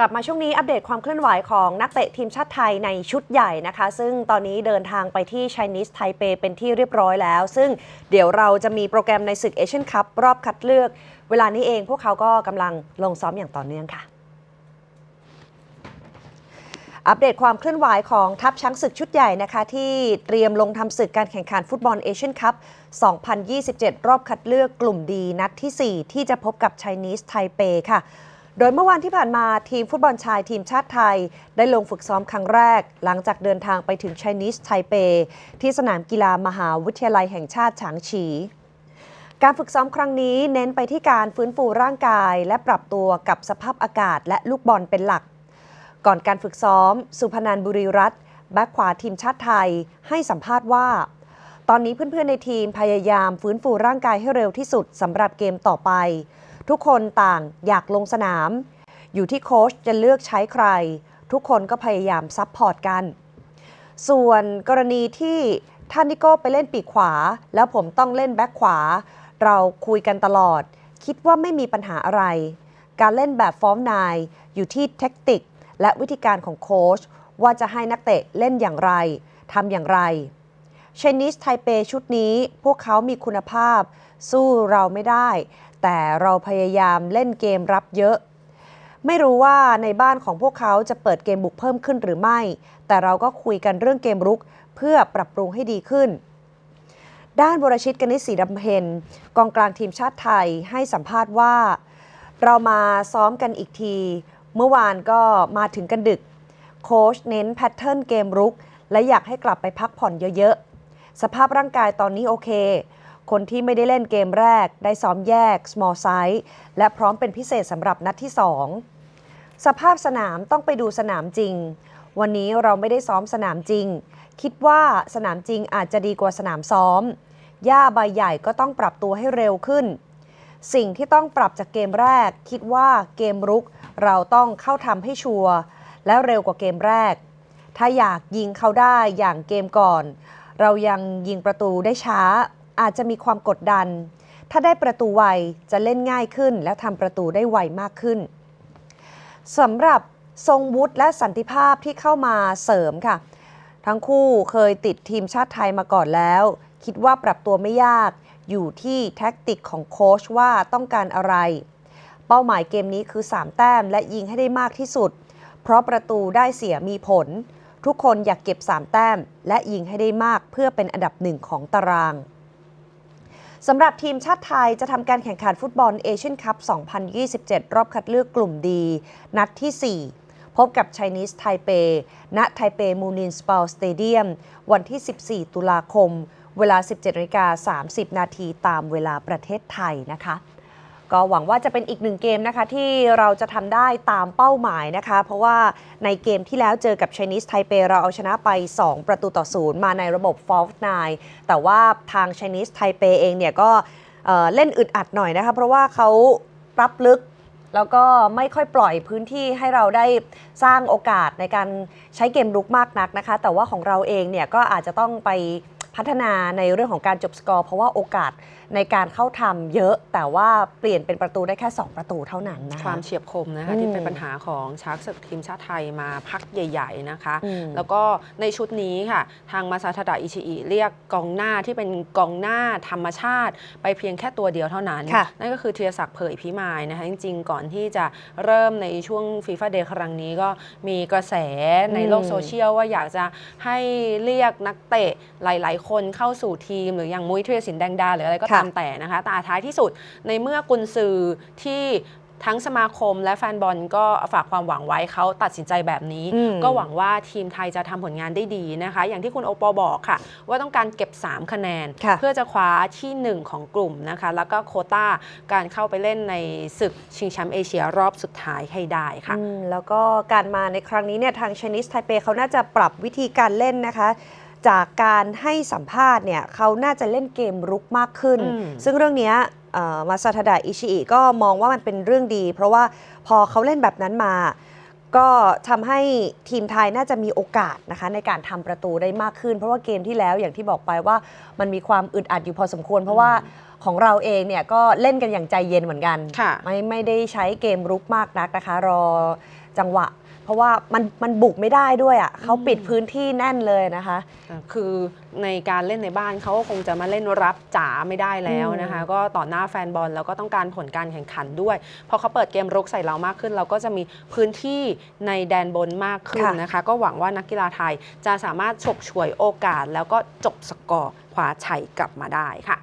กลับมาช่วงนี้อัปเดตความเคลื่อนไหวของนักเตะทีมชาติไทยในชุดใหญ่นะคะ ซึ่งตอนนี้เดินทางไปที่ Chinese Taipei เป็นที่เรียบร้อยแล้ว ซึ่งเดี๋ยวเราจะมีโปรแกรมในศึกเอเชียนคัพรอบคัดเลือก เวลานี้เองพวกเขาก็กำลังลงซ้อมอย่างต่อเนื่องค่ะอัปเดตความเคลื่อนไหวของทัพช้างศึกชุดใหญ่นะคะที่เตรียมลงทำศึกการแข่งขันฟุตบอลเอเชียนคัพ 2027 รอบคัดเลือกกลุ่มดีนัดที่ 4 ที่จะพบกับ Chinese Taipei ค่ะ โดยเมื่อวานที่ผ่านมาทีมฟุตบอลชายทีมชาติไทย ได้ลงฝึกซ้อมครั้งแรก หลังจากเดินทางไปถึง Chinese Taipei ที่สนามกีฬามหาวิทยาลัยแห่งชาติฉางฉีการฝึกซ้อมครั้งนี้เน้นไปที่การฟื้นฟูร่างกาย และปรับตัวกับสภาพอากาศและลูกบอลเป็นหลัก ก่อนการฝึกซ้อม สุพนันบุรีรัตน์แบ็คขวาทีมชาติไทย ให้สัมภาษณ์ว่า ตอนนี้เพื่อนๆในทีมพยายามฟื้นฟูร่างกายให้เร็วที่สุดสำหรับเกมต่อไป ทุกคนต่างอยากลงสนาม อยู่ที่โค้ชจะเลือกใช้ใคร ทุกคนก็พยายามซัพพอร์ตกัน ส่วนกรณีที่ท่านนิโก้ไปเล่นปีกขวา แล้วผมต้องเล่นแบ็คขวา เราคุยกันตลอด คิดว่าไม่มีปัญหาอะไร การเล่นแบบฟอร์มนายอยู่ที่เทคนิคและวิธีการของโค้ชว่าจะให้นักเตะเล่นอย่างไรทำอย่างไร เชนิสไทเปชุดนี้พวกเขามีคุณภาพ สู้เราไม่ได้ แต่เราพยายามเล่นเกมรับเยอะ ไม่รู้ว่าในบ้านของพวกเขาจะเปิดเกมบุกเพิ่มขึ้นหรือไม่ แต่เราก็คุยกันเรื่องเกมรุกเพื่อปรับปรุงให้ดีขึ้น ด้านบรชิตกนิษฐศรีดำเพ็ญกองกลางทีมชาติไทยให้สัมภาษณ์ว่า เรามาซ้อมกันอีกที เมื่อวานก็มาถึงกันดึก โค้ชเน้นแพทเทิร์นเกมรุกและอยากให้กลับไปพักผ่อนเยอะๆ สภาพร่างกายตอนนี้โอเค คนที่ไม่ได้เล่นเกมแรก ได้ซ้อมแยก small size และพร้อมเป็นพิเศษสำหรับนัดที่ 2 สภาพสนามต้องไปดูสนามจริง วันนี้เราไม่ได้ซ้อมสนามจริง คิดว่าสนามจริงอาจจะดีกว่าสนามซ้อม หญ้าใบใหญ่ก็ต้องปรับตัวให้เร็วขึ้น สิ่งที่ต้องปรับจากเกมแรก คิดว่าเกมรุกเราต้องเข้าทำให้ชัวร์และเร็วกว่าเกมแรก ถ้าอยากยิงเขาได้อย่างเกมก่อน เรายังยิงประตูได้ช้า อาจจะมีความกดดัน ถ้าได้ประตูไวจะเล่นง่ายขึ้น และทำประตูได้ไวมากขึ้นสำหรับทรงวุฒิและสันติภาพที่เข้ามาเสริมค่ะ ทั้งคู่เคยติดทีมชาติไทยมาก่อนแล้ว คิดว่าปรับตัวไม่ยาก อยู่ที่แท็กติกของโค้ชว่าต้องการอะไร เป้าหมายเกมนี้คือ 3 แต้มและยิงให้ได้มากที่สุด เพราะประตูได้เสียมีผล ทุกคนอยากเก็บ 3 แต้ม และยิงให้ได้มากเพื่อเป็นอันดับหนึ่งของตารางสำหรับทีมชาติไทยจะทำการแข่งขันฟุตบอลเอเชียนคัพ 2027 รอบคัดเลือกกลุ่มดี นัดที่ 4 พบกับ Chinese Taipei ณไทเปมูนินสปาลสเตเดียม วันที่ 14 ตุลาคม เวลา 17นาฬิกา30 นาทีตามเวลาประเทศไทยนะคะ ก็หวังว่าจะเป็นอีกหนึ่งเกมนะคะที่เราจะทำได้ตามเป้าหมายนะคะ เพราะว่าในเกมที่แล้วเจอกับ Chinese Taipei เราเอาชนะไป 2 ประตูต่อศูนย์มาในระบบ False 9แต่ว่าทาง Chinese Taipei เองเนี่ยก็เอ่อเล่นอึดอัดหน่อยนะคะ เพราะว่าเขารับลึกแล้วก็ไม่ค่อยปล่อยพื้นที่ให้เราได้สร้างโอกาสในการใช้เกมรุกมากนักนะคะ แต่ว่าของเราเองเนี่ยก็อาจจะต้องไปพัฒนาในเรื่องของการจบสกอร์ เพราะว่าโอกาสในการเข้าทำเยอะ แต่ว่าเปลี่ยนเป็นประตูได้แค่ 2 ประตูเท่านั้นนะคคะ วามเฉียบคมนะคะ อืมที่เป็นปัญหาของชาร์กศึกทีมชาติไทยมาพักใหญ่ ๆนะคะ อืม แล้วก็ในชุดนี้ค่ะ ทางมาซาทาดะอิชิอิเรียกกองหน้าที่เป็นกองหน้าธรรมชาติ ไปเพียงแค่ตัวเดียวเท่านั้น ค่ะ นั่นก็คือธีรศักดิ์เผยพิมายนะคะ จริง ๆ ก่อนที่จะเริ่มในช่วงฟีฟ่าเดย์ครั้งนี้ก็มีกระแสในโลกอืมโซเชียลว่าอยากจะให้เรียกนักเตะหลาย ๆ คนเข้าสู่ทีม หรืออย่างมุ้ยเทรสินแดงดาหรืออะไรก็ค่ะตามแต่นะคะแต่ท้ายที่สุดในเมื่อกุนซือที่ทั้งสมาคมและแฟนบอลก็ฝากความหวังไว้เขาตัดสินใจแบบนี้อืมก็หวังว่าทีมไทยจะทำผลงานได้ดีนะคะ อย่างที่คุณโอปอบอกค่ะ ว่าต้องการเก็บ 3 คะแนนค่ะเพื่อจะคว้าที่ 1 ของกลุ่มนะคะ แล้วก็โควต้าการเข้าไปเล่นในศึกชิงแชมป์เอเชียรอบสุดท้ายให้ได้ค่ะอืมแล้วก็การมาในครั้งนี้เนี่ยทาง Chinese Taipei เขาน่าจะปรับวิธีการเล่นนะคะ จากการให้สัมภาษณ์เนี่ยเขาน่าจะเล่นเกมรุกมากขึ้นอืมซึ่งเรื่องเนี้ยเอ่อมาซาทาดะอิชิอิก็มองว่ามันเป็นเรื่องดี เพราะว่าพอเขาเล่นแบบนั้นมา ก็ทำให้ทีมไทยน่าจะมีโอกาสนะคะในการทำประตูได้มากขึ้น เพราะว่าเกมที่แล้วอย่างที่บอกไปว่ามันมีความอึดอัดอยู่พอสมควร เพราะว่าของเราเองเนี่ยก็เล่นกันอย่างใจเย็นเหมือนกันค่ะไม่ไม่ได้ใช้เกมรุกมากนักนะคะ รอจังหวะ เพราะว่ามันมันบุกไม่ได้ด้วยอะ่ะเขาปิดพื้นที่แน่นเลยนะคะ คือในการเล่นในบ้านเขาก็คงจะมาเล่นรับจ๋าไม่ได้แล้วนะคะ ก็ต่อหน้าแฟนบอลแล้วก็ต้องการผลการแข่งขันด้วยพอเขาเปิดเกมรุกใส่เรามากขึ้น เราก็จะมีพื้นที่ในแดนบนมากขึ้นค่ะนะคะ ก็หวังว่านักกีฬาไทยจะสามารถฉกฉวยโอกาสแล้วก็จบสกอร์คว้าชัยกลับมาได้ค่ะ